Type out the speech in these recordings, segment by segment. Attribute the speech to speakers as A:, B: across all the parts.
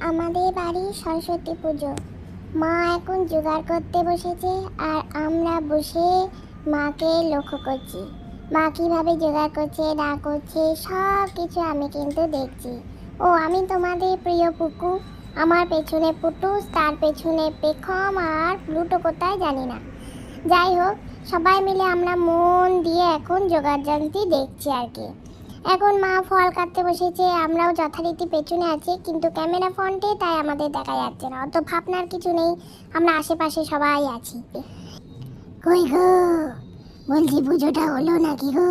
A: আমাদের বাড়ি সরস্বতী পুজো। মা এখন জোগাড় করতে বসেছে আর আমরা বসে মাকে লক্ষ্য করছি। মা কীভাবে জোগাড় করছে, না করছে সব কিছু আমি কিন্তু দেখছি। ও, আমি তোমাদের প্রিয় পুকু। আমার পেছনে পুটুস, তার পেছনে পেখম আর প্লুটো কোথায় জানি না। যাই হোক, সবাই মিলে আমরা মন দিয়ে এখন যন্ত্রী দেখছি আর কি। এখন মা ফল কাটতে বসেছে, আমরাও যথারীতি পেছনে আছি, কিন্তু ক্যামেরা ফ্রন্টে তাই আমাদের দেখা যাচ্ছে না, অত ভাবনার কিছু নেই, আমরা আশেপাশে সবাই আছি। কই গো? বলছি পুজোটা হলো নাকি গো?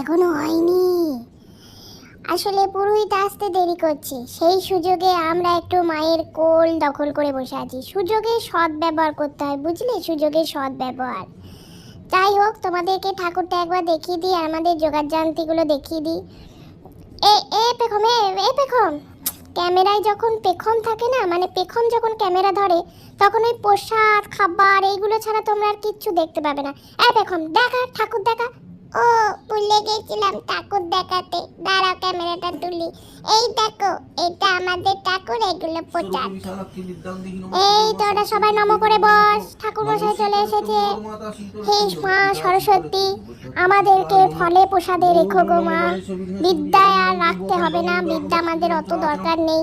A: এখনও হয়নি। আসলে পুরোহিত আসতে দেরি করছে, সেই সুযোগে আমরা একটু মায়ের কোল দখল করে বসে আছি। সুযোগে সৎ ব্যবহার করতে হয়, বুঝলে? সুযোগে সৎ ব্যবহার যাই হোক, তোমাদেরকে ঠাকুরটা একবার দেখিয়ে দিই আর আমাদের যোগার যান্ত্রিগুলো দেখিয়ে দিই। এ এ পেখম, এ এ পেখম। ক্যামেরায় যখন পেখম থাকে না মানে পেখম যখন ক্যামেরা ধরে, তখন ওই প্রসাদ, খাবার এইগুলো ছাড়া তোমরা আর কিচ্ছু দেখতে পাবে না। এ পেখম, দেখা, ঠাকুর দেখা। ও, ভুলে গেছিলাম ঠাকুর দেখাতে। দাঁড়াও, ক্যামেরাটা তুলি। এই দেখো, এটা আমাদের ঠাকুর এগুলো প্রচার এই তো ওরা সবাই নম করে বস ঠাকুর মশাই চলে এসেছে হে মা সরস্বতী আমাদেরকে ফলে প্রসাদে রেখো গো মা বিদ্যায় আর রাখতে হবে না বিদ্যা আমাদের অত দরকার নেই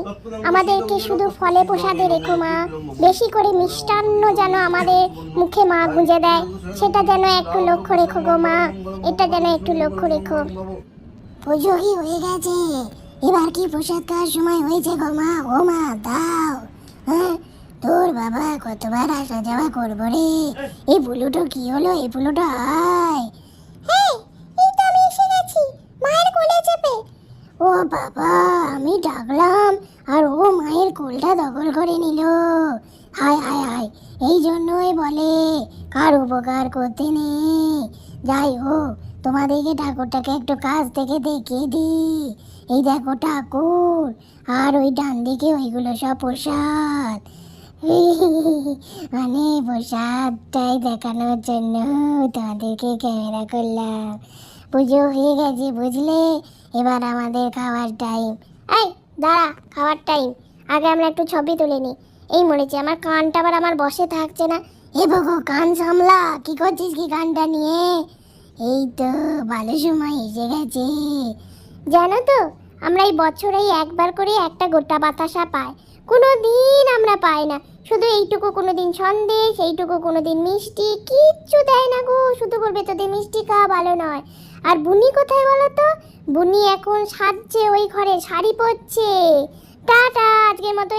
A: আমাদেরকে শুধু ফলে প্রসাদে রেখো মা বেশি করে মিষ্টান্ন যেন আমাদের মুখে মা গুঁজে দেয় সেটা যেন একটু লক্ষ্য রেখো গো মা এটা যেন একটু লক্ষ্য রেখো পুজো কি হয়ে গেছে এবার কি প্রসাদ খাওয়ার সময় হয়েছে গো মা? ও মা, দাও। হ্যাঁ তোর বাবা কতবার আসা যাওয়া করব রে? এই বুলুটো কি হলো? এই বুলুটো, আয়। হ্যাঁ তো আমি এসে মায়ের কোলে চেপে। ও বাবা, আমি ডাকলাম, আর ও মায়ের কোলটা দখল করে নিল। হায় হায় হায় এই জন্যই বলে, কার উপকার করতে নেই? যাই হোক তোমাদেরকে ঠাকুরটাকে একটু কাছ থেকে দেখিয়ে দিই। এই দেখো ঠাকুর, আর ওই ডান দিকে ওইগুলো সব প্রসাদ। মানে প্রসাদটাই দেখানোর জন্য তোমাদেরকে ক্যামেরা করলাম। পুজো হয়ে গেছে, বুঝলে? এবার আমাদের খাওয়ার টাইম এই, দাঁড়া, খাওয়ার টাইম আগে আমরা একটু ছবি তুলে নিই। এই মরেছি, আমার কানটা আবার আমার বসে থাকছে না। এ বাবু কান সামলা। কি করছিস কি কানটা নিয়ে? এই তো, ভালো সময় এসে গেছে। জানো তো, আমরা এই বছরে একবার করে একটা গোটা বাতাসা পাই। কোনো দিন আমরা পাই না। শুধু এইটুকু কোনো দিন সন্দেশ এইটুকু কোনো দিন মিষ্টি। কিচ্ছু দেয় না গো, শুধু বলবে তোদের মিষ্টি খাওয়া ভালো নয়। আর বুনি কোথায় বলো তো? বুনি এখন সাজছে ওই ঘরে, শাড়ি পরছে। টাটা, আজকের মতো